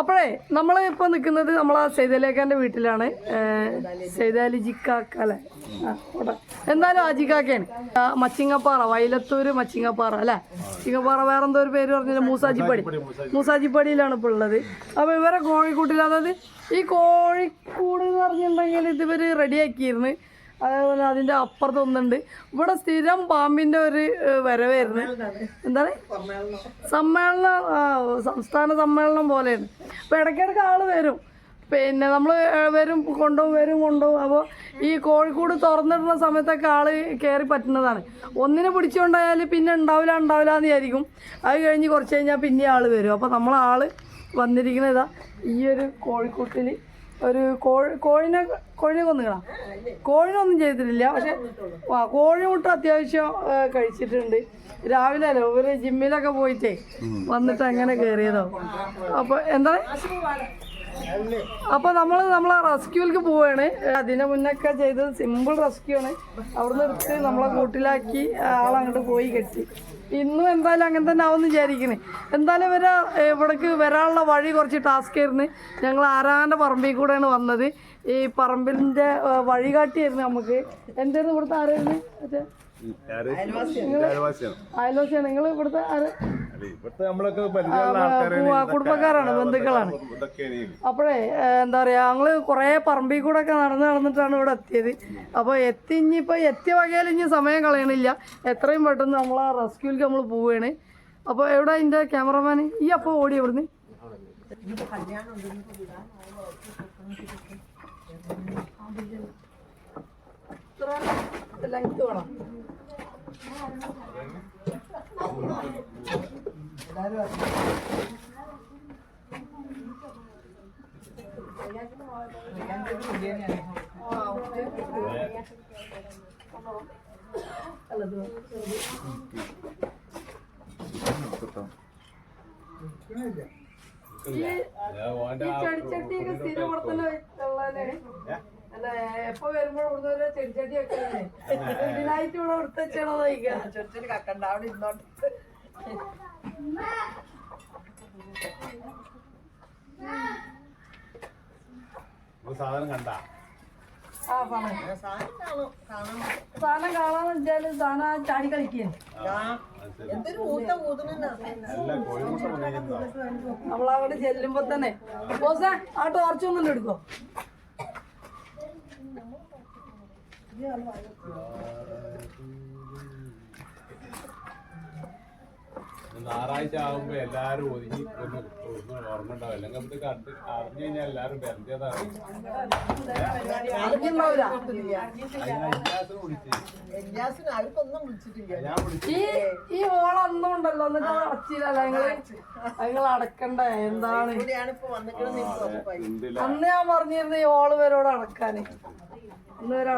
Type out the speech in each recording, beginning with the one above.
അപ്പോഴേ നമ്മൾ ഇപ്പോൾ നിൽക്കുന്നത് നമ്മളെ സൈതലേഖാന്റെ വീട്ടിലാണ്. സൈതാലി ജിക്കാക്ക അല്ലേ? ആ. എന്തായാലും ആ ജിക്കാക്കയാണ്. മച്ചിങ്ങപ്പാറ വയലത്തൂര് മച്ചിങ്ങപ്പാറ അല്ലേ? മച്ചിങ്ങപ്പാറ വേറെ എന്തോ ഒരു പേര് പറഞ്ഞില്ല? മൂസാജിപ്പടി. മൂസാജിപ്പടിയിലാണ് ഇപ്പോൾ ഉള്ളത്. അപ്പോൾ ഇവരെ കോഴിക്കൂട്ടിൽ അതായത് ഈ കോഴിക്കൂട് എന്ന് പറഞ്ഞിട്ടുണ്ടെങ്കിൽ ഇതിവർ റെഡിയാക്കിയിരുന്നു അതേപോലെ അതിന്റെ അപ്പുറത്ത് ഒന്നുണ്ട്. ഇവിടെ സ്ഥിരം പാമ്പിന്റെ ഒരു വരവായിരുന്നു. എന്താണ്? സമ്മേളനം സംസ്ഥാന സമ്മേളനം പോലെയാണ്. അപ്പോൾ ഇടയ്ക്കിടയ്ക്ക് ആൾ വരും. പിന്നെ നമ്മൾ വരും കൊണ്ടുപോകും വരും കൊണ്ടുപോകും അപ്പോൾ ഈ കോഴിക്കോട് തുറന്നിടുന്ന സമയത്തൊക്കെ ആൾ കയറി പറ്റുന്നതാണ്. ഒന്നിനെ പിടിച്ചുകൊണ്ടായാൽ പിന്നെ ഉണ്ടാവില്ല ഉണ്ടാവില്ല എന്ന് വിചാരിക്കും. അത് കഴിഞ്ഞ് കുറച്ച് കഴിഞ്ഞാൽ പിന്നെ ആൾ വരും. അപ്പോൾ നമ്മളാൾ വന്നിരിക്കുന്നതാണ് വന്നിരിക്കുന്നത് ഈ ഒരു കോഴിക്കൂട്ടിൽ ഒരു കോഴി കോഴിനെ കോഴിനെ കൊന്നുകളാം. കോഴിനൊന്നും ചെയ്തിട്ടില്ല പക്ഷെ ആ കോഴിമുട്ട അത്യാവശ്യം കഴിച്ചിട്ടുണ്ട്. രാവിലെ അല്ലേ ഇവർ ജിമ്മിലൊക്കെ പോയിട്ടേ വന്നിട്ട് അങ്ങനെ കയറിയതാവും അപ്പൊ എന്താണ് അപ്പൊ നമ്മൾ നമ്മളെ റെസ്ക്യൂവിലേക്ക് പോവാണ്. അതിന് മുന്നൊക്കെ ചെയ്തത് സിമ്പിൾ റെസ്ക്യൂ ആണ്. അവിടുന്ന് എടുത്ത് നമ്മളെ കൂട്ടിലാക്കി ആളങ്ങോട്ട് പോയി കെട്ടി. ഇന്നും എന്തായാലും അങ്ങനെ തന്നെ ആവുമെന്ന് വിചാരിക്കണേ. എന്തായാലും ഇവരെ ഇവിടേക്ക് വരാനുള്ള വഴി കുറച്ച് ടാസ്ക് ആയിരുന്നു. ഞങ്ങൾ ആരാന്റെ പറമ്പിൽ കൂടെയാണ് വന്നത്. ഈ പറമ്പിന്റെ വഴികാട്ടിയായിരുന്നു നമുക്ക്. എന്തായിരുന്നു ഇവിടുത്തെ ആരായിരുന്നു? അയൽവാസിയാണ് നിങ്ങൾ ഇവിടുത്തെ ആര്? ഇവിടുത്തെ നമ്മളൊക്കെ കുടുംബക്കാരാണ് ബന്ധുക്കളാണ്. അപ്പോഴേ എന്താ പറയാ ഞങ്ങൾ കുറേ പറമ്പിൽ കൂടെ ഒക്കെ നടന്ന് നടന്നിട്ടാണ് ഇവിടെ എത്തിയത്. അപ്പോൾ എത്തി ഇനിയിപ്പോൾ എത്തിയ വകയിൽ ഇനി സമയം കളയണില്ല. എത്രയും പെട്ടെന്ന് നമ്മൾ ആ റെസ്ക്യൂവിലേക്ക് നമ്മൾ പോവുകയാണ് അപ്പോൾ എവിടെ അതിന്റെ ക്യാമറമാൻ ഈ അപ്പോൾ ഓടി എവിടുന്ന് വേണം ഈ ഈ ചെടിച്ചട്ടിയൊക്കെ സ്ഥിരം തന്നെ ഉള്ളതല്ലേ? അല്ല എപ്പോ വരുമ്പോൾ ഇവിടുന്ന് ചെടിച്ചട്ടി വെക്കലേ ഇതിനായിട്ട് ഇവിടെ എടുത്ത് വെച്ചാണോ ചോദിക്കുക ചെറുച്ചിന് കക്കണ്ട അവിടെ ഇരുന്നോട്ട് സാധനം കണ്ട. ആ സാധനം സാധനം കാണാൻ സാധനം വെച്ചാൽ സാധനം ചാടി കളിക്കുകയാണ്. നമ്മളവിടെ ചെല്ലുമ്പോ തന്നെ. ബോസേ ആ ടോർച്ച് ഒന്നും എടുക്കോ. ഞായറാഴ്ച ആകുമ്പോ എല്ലാരും ഒതുങ്ങി ഒന്ന് ഒന്ന് ഓർമ്മ ഉണ്ടാവും അല്ലെങ്കിൽ നമുക്ക് കണ്ട് അറിഞ്ഞു കഴിഞ്ഞാൽ എല്ലാരും ബന്ധതാണ് അടക്കണ്ട ഈ ഓള അന്നും ഉണ്ടല്ലോ എന്നിട്ട് അടച്ചില്ലല്ലോ എന്താണ്? അന്ന് ഞാൻ പറഞ്ഞിരുന്നു ഈ ഓൾ പേരോട് അടക്കാന്. അന്ന് വരെ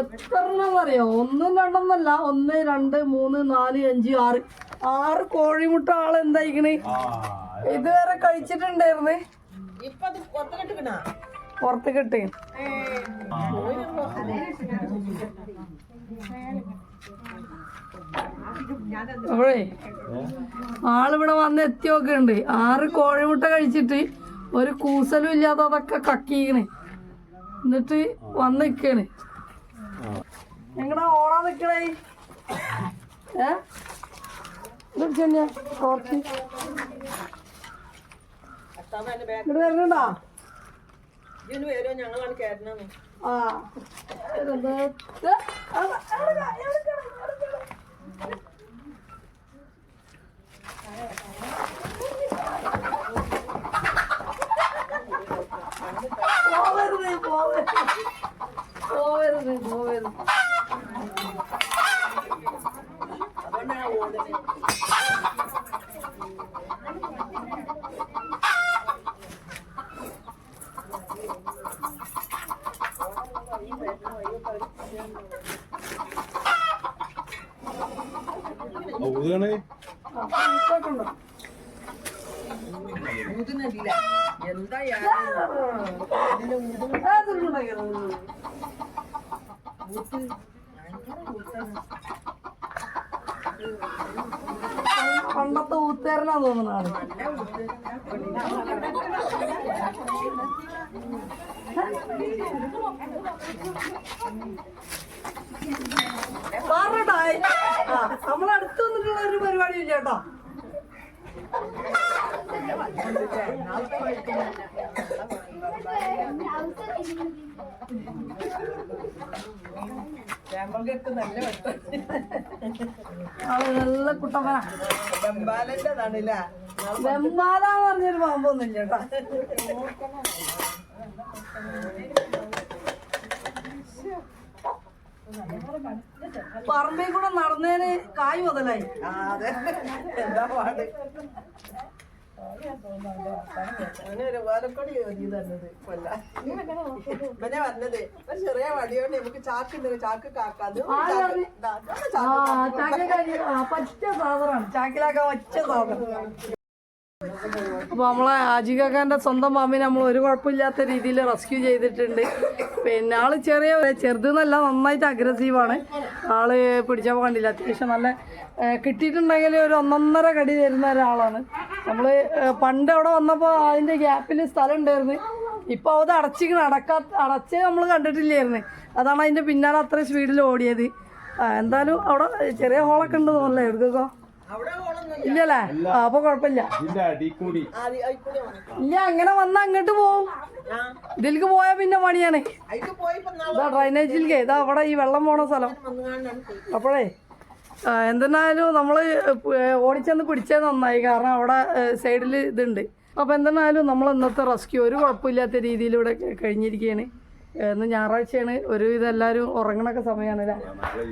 എത്രണെന്നറിയോ ഒന്നും രണ്ടെന്നല്ല ഒന്ന് രണ്ട് മൂന്ന് നാല് അഞ്ച് ആറ്. ആറ് കോഴിമുട്ട ആളെന്തായിക്കണ് ഇതുവരെ കഴിച്ചിട്ടുണ്ടായിരുന്നേ? പുറത്ത് കിട്ടി. അപ്പോഴേ ആളിവിടെ വന്ന് എത്തിയൊക്കെ ഉണ്ട് ആറ് കോഴിമുട്ട കഴിച്ചിട്ട് ഒരു കൂസലും ഇല്ലാതെ അതൊക്കെ കക്കീക്കണ്. എന്നിട്ട് വന്ന് നിൽക്കണ് എങ്ങടാ ഓടാൻ നിക്കണേ? ഏ? ഞങ്ങളാണ് ആ ഇത് ഇത് അവിടെ, അവിടെ, അവിടെ, അവിടെ, അവിടെ. പോവരുത് പോവരുത് പോവരുത് പോവരുത് അതുകൊണ്ടാണ് ഓടുന്നത് ഊതുന്നില്ല എന്താ ഊത്ത. പണ്ടത്തെ ഊത്തേരനാ തോന്നുന്ന പറഞ്ഞോട്ടോ ആ നമ്മളടുത്ത് വന്നിട്ടുള്ള ഒരു പരിപാടി ഇല്ല കേട്ടോ നല്ല കുട്ടപ്പനാ. വെമ്മാല എന്ന് പറഞ്ഞൊരു പാമ്പൊന്നുമില്ല കേട്ടോ. പറമ്പിൽ കൂടെ നടന്നേന് കായ് മുതലായി. പാട്? ഒരു വേലക്കൊടി ജോലി തന്നത്. കൊല്ല. ഇവനെ പറഞ്ഞത് ഒരു ചെറിയ വടിയോണ്ട്. നമുക്ക് ചാക്ക് ഉണ്ട് ചാക്ക് കാക്കാന്ന്. സാധനമാണ്. ചാക്കിലാക്കാൻ പച്ച സാധനം. അപ്പൊ നമ്മളെ ആജികാക്കാന്റെ സ്വന്തം പാമ്പിനെ നമ്മൾ ഒരു കുഴപ്പമില്ലാത്ത രീതിയിൽ റെസ്ക്യൂ ചെയ്തിട്ടുണ്ട്. പിന്നെ ആൾ ചെറിയ ചെറുതെന്നല്ല നന്നായിട്ട് അഗ്രസീവാണ് ആൾ പിടിച്ചപ്പോൾ കണ്ടില്ല അത്യാവശ്യം നല്ല കിട്ടിയിട്ടുണ്ടെങ്കിൽ ഒരു ഒന്നൊന്നര കടി തരുന്ന ഒരാളാണ്. നമ്മൾ പണ്ട് അവിടെ വന്നപ്പോൾ അതിന്റെ ഗ്യാപ്പിൽ സ്ഥലം ഉണ്ടായിരുന്നു ഇപ്പോൾ അത് അടച്ചിങ്ങനെ അടക്കാ അടച്ച് നമ്മൾ കണ്ടിട്ടില്ലായിരുന്നു. അതാണ് അതിന്റെ പിന്നാലെ അത്രയും സ്പീഡിൽ ഓടിയത്. എന്തായാലും അവിടെ ചെറിയ ഹോളൊക്കെ ഉണ്ട് തോന്നല്ലേ എടുക്കോ ഇല്ലല്ലേ? അപ്പൊ അയിക്കൂടെ ഇല്ല അങ്ങനെ വന്നാ അങ്ങോട്ട് പോവും. ഇതിലേക്ക് പോയാ പിന്നെ പണിയാണ്. ഇതാ ഡ്രൈനേജിലേക്ക് ഇതാ അവിടെ ഈ വെള്ളം പോണ സ്ഥലം. അപ്പോഴേ എന്തെന്നാലും നമ്മൾ നമ്മൾ ഓടിച്ചെന്ന് പിടിച്ചത് നന്നായി. കാരണം അവിടെ സൈഡിൽ ഇതുണ്ട്. അപ്പോൾ എന്തെന്നാലും നമ്മൾ ഇന്നത്തെ റെസ്ക്യൂ ഒരു കുഴപ്പമില്ലാത്ത രീതിയിൽ ഇവിടെ കഴിഞ്ഞിരിക്കുകയാണ് ഇന്ന് ഞായറാഴ്ചയാണ്. ഒരുവിധം എല്ലാവരും ഉറങ്ങണൊക്കെ സമയമാണ് അല്ലേ?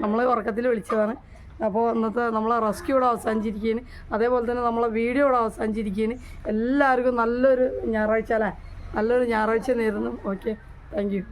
നമ്മൾ ഉറക്കത്തിൽ വിളിച്ചതാണ്. അപ്പോൾ ഇന്നത്തെ നമ്മളെ റെസ്ക്യൂടെ അവസാനിച്ചിരിക്കുകയും അതേപോലെ തന്നെ നമ്മളെ വീഡിയോടെ അവസാനിച്ചിരിക്കുകയും എല്ലാവർക്കും നല്ലൊരു ഞായറാഴ്ച അല്ലേ? നല്ലൊരു ഞായറാഴ്ച നേരുന്നു. Okay thank